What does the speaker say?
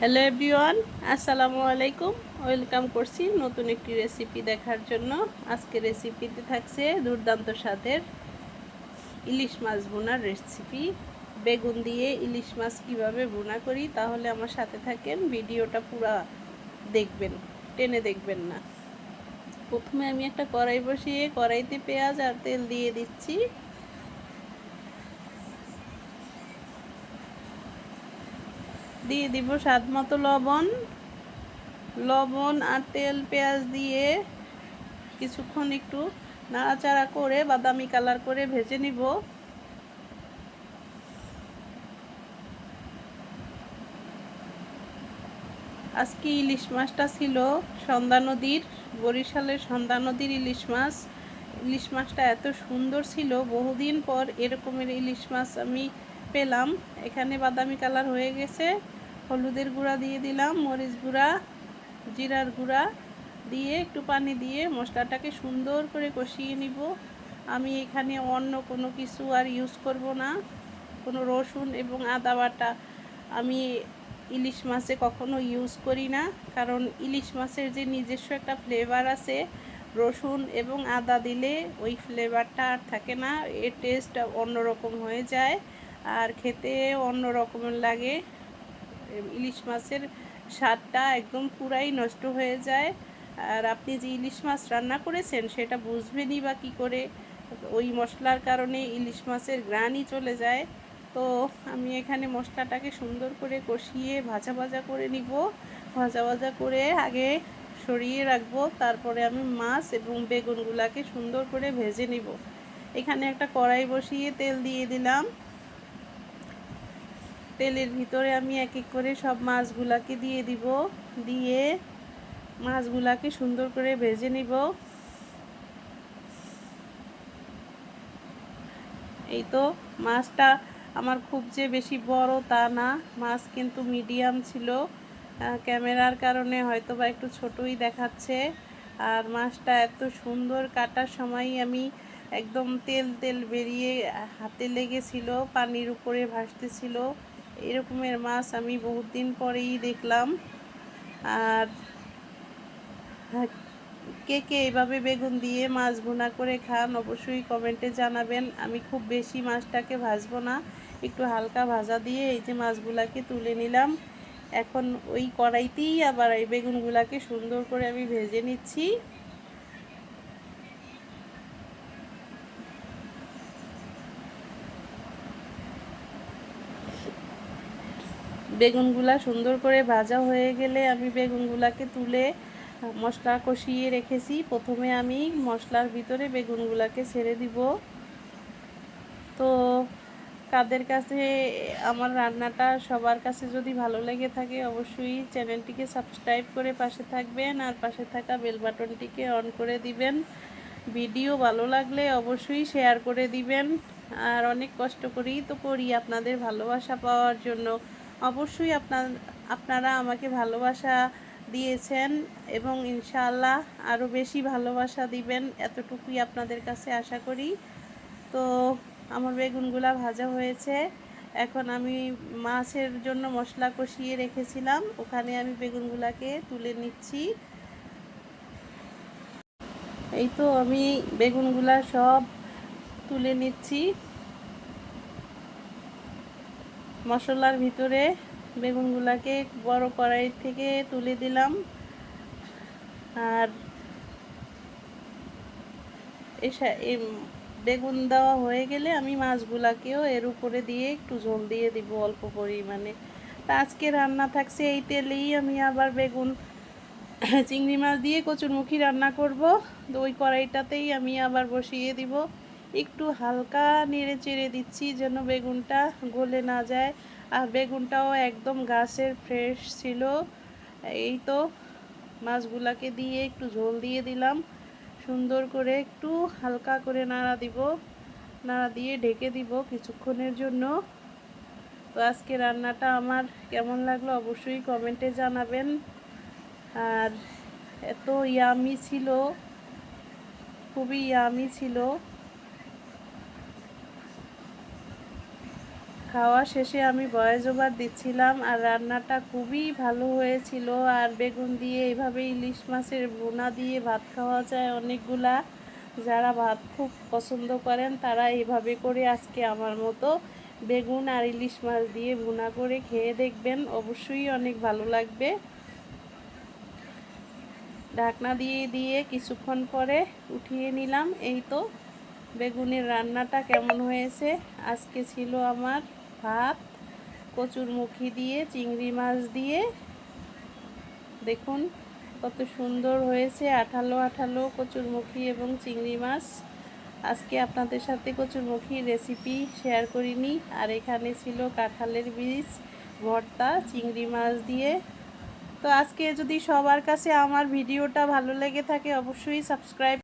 Hello everyone, আসসালামু আলাইকুম। Welcome করছি নতুন একটি রেসিপি দেখার জন্য। আজকে রেসিপিতে থাকছে দুর্দান্ত স্বাদের ইলিশ মাছ বোনার রেসিপি। বেগুন দিয়ে ইলিশ মাছ কীভাবে বোনা করি, তাহলে আমার সাথে থাকেন। ভিডিওটা পুরা দেখবেন, টেনে দেখবেন না। প্রথমে আমি একটা কড়াই বসিয়ে কড়াইতে পেঁয়াজ আর তেল দিয়ে দিচ্ছি। দিয়ে দিব স্বাদ মতো লবণ। লবণ আর তেল, পেঁয়াজ দিয়ে কিছুক্ষণ একটু নাড়াচাড়া করে বাদামি কালার করে ভেজে নিব। আজকে ইলিশ মাছটা ছিল সন্ধ্যা নদীর, বরিশালের সন্ধ্যা নদীর ইলিশ মাছ। ইলিশ মাছটা এত সুন্দর ছিল, বহুদিন পর এরকমের ইলিশ মাছ আমি পেলাম। এখানে বাদামি কালার হয়ে গেছে। হলুদের গুঁড়া দিয়ে দিলাম, মরিচ গুঁড়া, জিরার গুঁড়া দিয়ে একটু পানি দিয়ে মশলাটাকে সুন্দর করে কষিয়ে নিব। আমি এখানে অন্য কোনো কিছু আর ইউজ করব না। কোনো রসুন এবং আদা বাটা আমি ইলিশ মাছে কখনো ইউজ করি না, কারণ ইলিশ মাছের যে নিজস্ব একটা ফ্লেভার আছে, রসুন এবং আদা দিলে ওই ফ্লেভারটা আর থাকে না, এর টেস্ট অন্যরকম হয়ে যায় আর খেতে অন্য রকমের লাগে। ইলিশ মাছের স্বাদটা একদম পুরাই নষ্ট হয়ে যায়। আর আপনি যে ইলিশ মাছ রান্না করেছেন, সেটা বুঝবেনই বা কী করে? ওই মশলার কারণে ইলিশ মাছের গ্রানই চলে যায়। তো আমি এখানে মশলাটাকে সুন্দর করে কষিয়ে ভাজা ভাজা করে নিব। ভাজা ভাজা করে আগে সরিয়ে রাখব। তারপরে আমি মাছ এবং বেগুনগুলাকে সুন্দর করে ভেজে নিব। এখানে একটা কড়াই বসিয়ে তেল দিয়ে দিলাম। তেলের ভিতরে আমি এক এক করে সব মাছগুলাকে দিয়ে দিব। দিয়ে মাছগুলাকে সুন্দর করে ভেজে নিব। এই তো মাছটা আমার খুব যে বেশি বড় তা না, মাছ কিন্তু মিডিয়াম ছিল। ক্যামেরার কারণে হয়তো বা একটু ছোটই দেখাচ্ছে। আর মাছটা এত সুন্দর কাটার সময় আমি একদম তেল তেল বেরিয়ে হাতে লেগেছিল, পানির উপরে ভাসতেছিল। এরকমের মাছ আমি বহুত দিন পরেই দেখলাম। আর কে কে এভাবে বেগুন দিয়ে মাছ ভুনা করে খান অবশ্যই কমেন্টে জানাবেন। আমি খুব বেশি মাছটাকে ভাজবো না, একটু হালকা ভাজা দিয়ে এই যে মাছগুলাকে তুলে নিলাম। এখন ওই কড়াইতেই আবার এই বেগুনগুলাকে সুন্দর করে আমি ভেজে নিচ্ছি। বেগুনগুলা সুন্দর করে ভাজা হয়ে গেলে আমি বেগুনগুলাকে তুলে মশলা কষিয়ে রেখেছি। প্রথমে আমি মশলার ভিতরে বেগুনগুলাকে ছেড়ে দিব। তো কাদের কাছে আমার রান্নাটা সবার কাছে যদি ভালো লেগে থাকে অবশ্যই চ্যানেলটিকে সাবস্ক্রাইব করে পাশে থাকবেন আর পাশে থাকা বেল বাটনটিকে অন করে দিবেন। ভিডিও ভালো লাগলে অবশ্যই শেয়ার করে দিবেন। আর অনেক কষ্ট করেই তো করি আপনাদের ভালোবাসা পাওয়ার জন্য। অবশ্যই আপনার, আপনারা আমাকে ভালোবাসা দিয়েছেন এবং ইনশাআল্লাহ আরও বেশি ভালোবাসা দিবেন এতটুকুই আপনাদের কাছে আশা করি। তো আমার বেগুনগুলা ভাজা হয়েছে। এখন আমি মাছের জন্য মশলা কষিয়ে রেখেছিলাম। ওখানে আমি বেগুনগুলাকে তুলে নিচ্ছি। এই তো আমি বেগুনগুলা সব তুলে নিচ্ছি। মশলার ভিতরে বেগুনগুলাকে বড় কড়াই থেকে তুলে দিলাম। আর এই বেগুন দেওয়া হয়ে গেলে আমি মাছগুলাকেও এর উপরে দিয়ে একটু ঝোল দিয়ে দিব অল্প পরিমাণে। তা আজকে রান্না থাকছে এই তেলেই, আমি আবার বেগুন, চিংড়ি মাছ দিয়ে কচুরমুখী রান্না করব। তো ওই কড়াইটাতেই আমি আবার বসিয়ে দিব। একটু হালকা নেড়ে চেড়ে দিচ্ছি যেন বেগুনটা গলে না যায়। আর বেগুনটাও একদম গাছের ফ্রেশ ছিল। এই তো মাছগুলাকে দিয়ে একটু ঝোল দিয়ে দিলাম। সুন্দর করে একটু হালকা করে নাড়া দিব। নাড়া দিয়ে ঢেকে দিব কিছুক্ষণের জন্য। তো আজকে রান্নাটা আমার কেমন লাগল অবশ্যই কমেন্টে জানাবেন। আর এত ইয়ামি ছিল, খুবই ইয়ামি ছিল। খাওয়া শেষে আমি বয়েজ ওভার দিচ্ছিলাম আর রান্নাটা খুবই ভালো হয়েছিল। আর বেগুন দিয়ে এইভাবে ইলিশ মাছের ভুনা দিয়ে ভাত খাওয়া যায় অনেকগুলা। যারা ভাত খুব পছন্দ করেন, তারা এইভাবে করে আজকে আমার মতো বেগুন আর ইলিশ মাছ দিয়ে ভুনা করে খেয়ে দেখবেন। অবশ্যই অনেক ভালো লাগবে। ঢাকনা দিয়ে দিয়ে কিছুক্ষণ পরে উঠিয়ে নিলাম। এই তো, বেগুনের রান্নাটা কেমন হয়েছে? আজকে ছিল আমার ভাত, কচুর মুখি দিয়ে, চিংড়ি মাছ দিয়ে। দেখুন কত সুন্দর হয়েছে, আঠালো আঠালো কচুর মুখি এবং চিংড়ি মাছ। আজকে আপনাদের সাথে কচুর মুখির রেসিপি শেয়ার করিনি। আর এখানে ছিল কাঁঠালের বীজ, ভর্তা, চিংড়ি মাছ দিয়ে। তো আজকে যদি সবার কাছে আমার ভিডিওটা ভালো লেগে থাকে, অবশ্যই সাবস্ক্রাইব